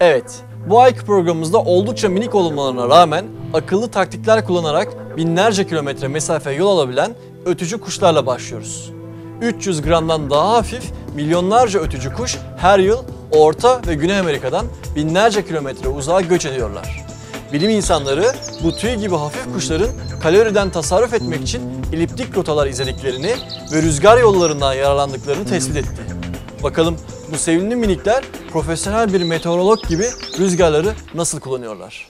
Evet, bu ayki programımızda oldukça minik olmalarına rağmen akıllı taktikler kullanarak binlerce kilometre mesafe yol alabilen ötücü kuşlarla başlıyoruz. 300 gramdan daha hafif milyonlarca ötücü kuş her yıl Orta ve Güney Amerika'dan binlerce kilometre uzağa göç ediyorlar. Bilim insanları bu tüy gibi hafif kuşların kaloriden tasarruf etmek için eliptik rotalar izlediklerini ve rüzgar yollarından yararlandıklarını tespit etti. Bakalım bu sevimli minikler profesyonel bir meteorolog gibi rüzgarları nasıl kullanıyorlar?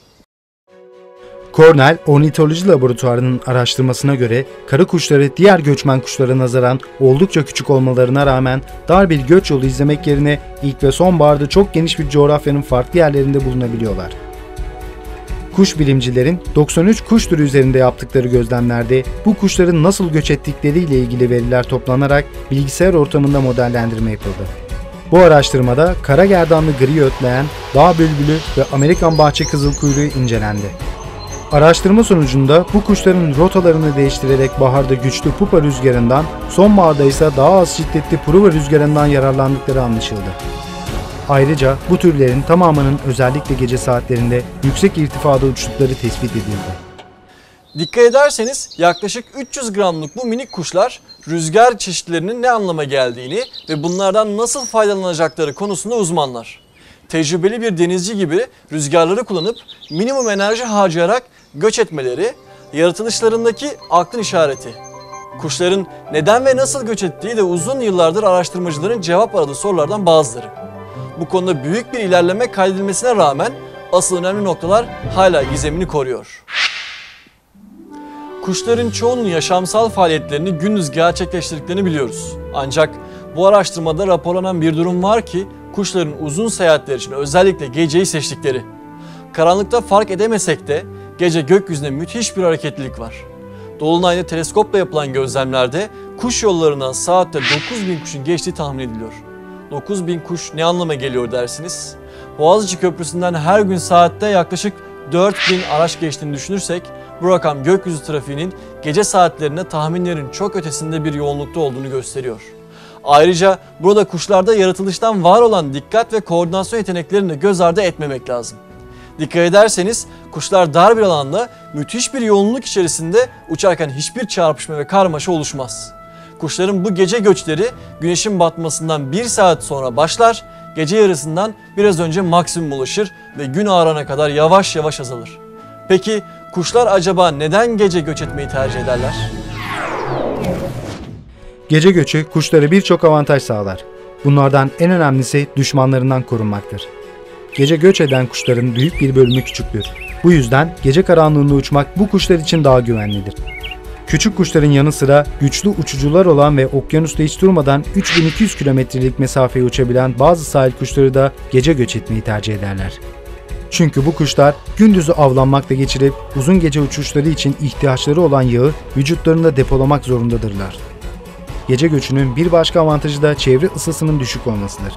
Cornell Ornitoloji Laboratuvarı'nın araştırmasına göre karı kuşları diğer göçmen kuşlara nazaran oldukça küçük olmalarına rağmen dar bir göç yolu izlemek yerine ilk ve sonbaharda çok geniş bir coğrafyanın farklı yerlerinde bulunabiliyorlar. Kuş bilimcilerin 93 kuş türü üzerinde yaptıkları gözlemlerde bu kuşların nasıl göç ettikleriyle ilgili veriler toplanarak bilgisayar ortamında modellendirme yapıldı. Bu araştırmada kara gerdanlı gri ötleyen, dağ bülbülü ve Amerikan bahçe kızılkuyruğu incelendi. Araştırma sonucunda bu kuşların rotalarını değiştirerek baharda güçlü pupa rüzgarından, sonbaharda ise daha az şiddetli pruva rüzgarından yararlandıkları anlaşıldı. Ayrıca bu türlerin tamamının özellikle gece saatlerinde yüksek irtifada uçtukları tespit edildi. Dikkat ederseniz yaklaşık 300 gramlık bu minik kuşlar rüzgar çeşitlerinin ne anlama geldiğini ve bunlardan nasıl faydalanacakları konusunda uzmanlar. Tecrübeli bir denizci gibi rüzgarları kullanıp minimum enerji harcayarak göç etmeleri yaratılışlarındaki aklın işareti. Kuşların neden ve nasıl göç ettiği de uzun yıllardır araştırmacıların cevap aradığı sorulardan bazıları. Bu konuda büyük bir ilerleme kaydedilmesine rağmen asıl önemli noktalar hala gizemini koruyor. Kuşların çoğunun yaşamsal faaliyetlerini gündüz gerçekleştirdiklerini biliyoruz. Ancak bu araştırmada raporlanan bir durum var ki kuşların uzun seyahatler için özellikle geceyi seçtikleri. Karanlıkta fark edemesek de gece gökyüzünde müthiş bir hareketlilik var. Dolunay'da teleskopla yapılan gözlemlerde kuş yollarından saatte 9000 kuşun geçtiği tahmin ediliyor. 9000 kuş ne anlama geliyor dersiniz? Boğaziçi Köprüsü'nden her gün saatte yaklaşık 4000 araç geçtiğini düşünürsek bu rakam gökyüzü trafiğinin gece saatlerinde tahminlerin çok ötesinde bir yoğunlukta olduğunu gösteriyor. Ayrıca burada kuşlarda yaratılıştan var olan dikkat ve koordinasyon yeteneklerini göz ardı etmemek lazım. Dikkat ederseniz kuşlar dar bir alanda müthiş bir yoğunluk içerisinde uçarken hiçbir çarpışma ve karmaşa oluşmaz. Kuşların bu gece göçleri güneşin batmasından bir saat sonra başlar, gece yarısından biraz önce maksimum ulaşır ve gün ağarana kadar yavaş yavaş azalır. Peki kuşlar acaba neden gece göç etmeyi tercih ederler? Gece göçü kuşlara birçok avantaj sağlar. Bunlardan en önemlisi düşmanlarından korunmaktır. Gece göç eden kuşların büyük bir bölümü küçüktür. Bu yüzden gece karanlığında uçmak bu kuşlar için daha güvenlidir. Küçük kuşların yanı sıra güçlü uçucular olan ve okyanusta hiç durmadan 3200 kilometrelik mesafeyi uçabilen bazı sahil kuşları da gece göç etmeyi tercih ederler. Çünkü bu kuşlar gündüzü avlanmakta geçirip uzun gece uçuşları için ihtiyaçları olan yağı vücutlarında depolamak zorundadırlar. Gece göçünün bir başka avantajı da çevre ısısının düşük olmasıdır.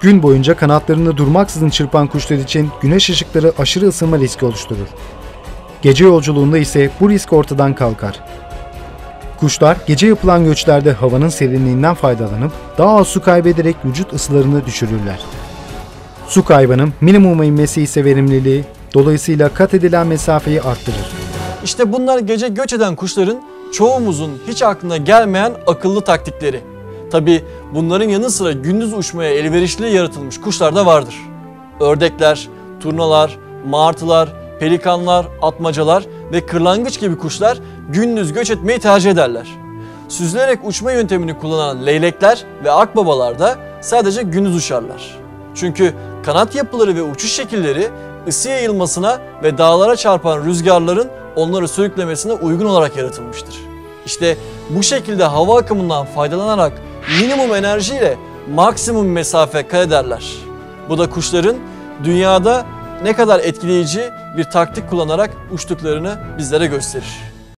Gün boyunca kanatlarını durmaksızın çırpan kuşlar için güneş ışıkları aşırı ısınma riski oluşturur. Gece yolculuğunda ise bu risk ortadan kalkar. Kuşlar gece yapılan göçlerde havanın serinliğinden faydalanıp daha az su kaybederek vücut ısılarını düşürürler. Su kaybının minimuma inmesi ise verimliliği, dolayısıyla kat edilen mesafeyi arttırır. İşte bunlar gece göç eden kuşların çoğumuzun hiç aklına gelmeyen akıllı taktikleri. Tabi bunların yanı sıra gündüz uçmaya elverişli yaratılmış kuşlar da vardır. Ördekler, turnalar, martılar, pelikanlar, atmacalar ve kırlangıç gibi kuşlar gündüz göç etmeyi tercih ederler. Süzülerek uçma yöntemini kullanan leylekler ve akbabalar da sadece gündüz uçarlar. Çünkü kanat yapıları ve uçuş şekilleri ısı yayılmasına ve dağlara çarpan rüzgarların onları sürüklemesine uygun olarak yaratılmıştır. İşte bu şekilde hava akımından faydalanarak minimum enerjiyle maksimum mesafe kat ederler. Bu da kuşların dünyada ne kadar etkileyici bir taktik kullanarak uçtuklarını bizlere gösterir.